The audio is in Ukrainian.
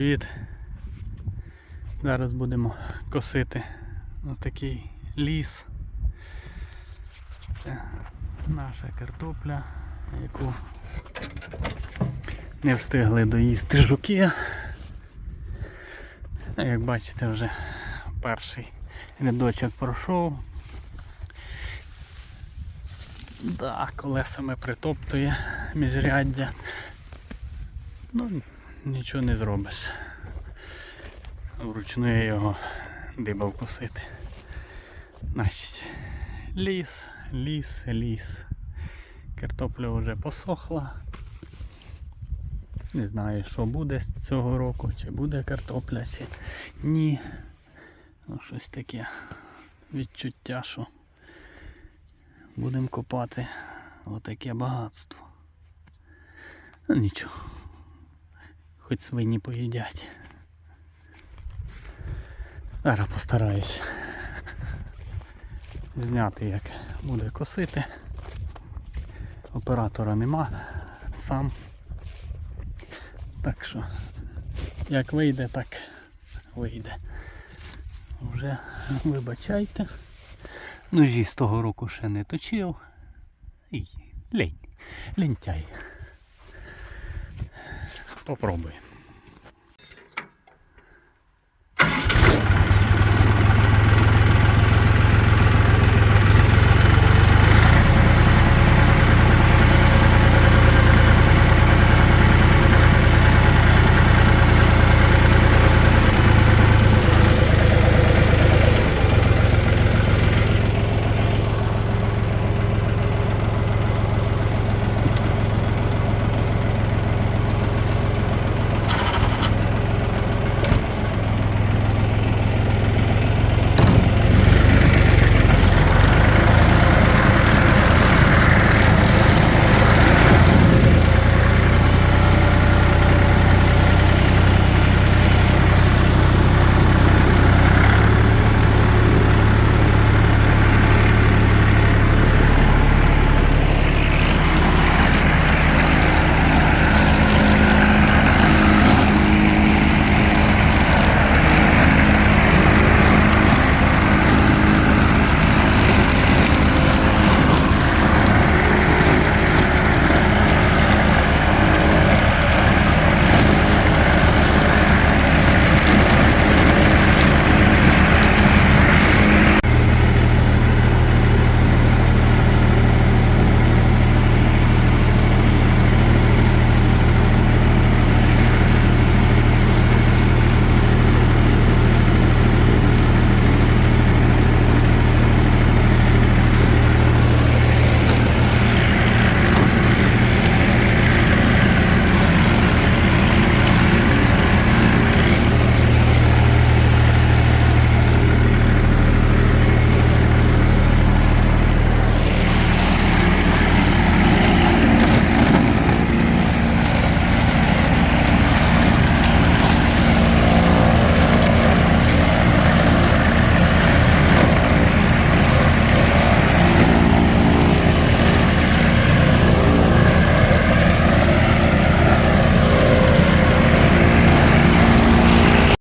Привіт. Зараз будемо косити ось такий ліс. Це наша картопля, яку не встигли доїсти жуки. Як бачите, вже перший рядочок пройшов. Да, колесами притоптує міжряддя. Ну, нічого не зробиш. Вручну я його дибав косити. Значить, ліс, ліс, ліс. Картопля вже посохла. Не знаю, що буде з цього року, чи буде картопля, чи ні. Ну, щось таке відчуття, що будемо копати отаке багатство. Ну нічого. Хоч свині поїдять. Зараз постараюсь зняти, як буде косити. Оператора нема, сам. Так що, як вийде, так вийде. Вже вибачайте. Ножі з того року ще не точив. І лень. Лентяй. Попробуємо.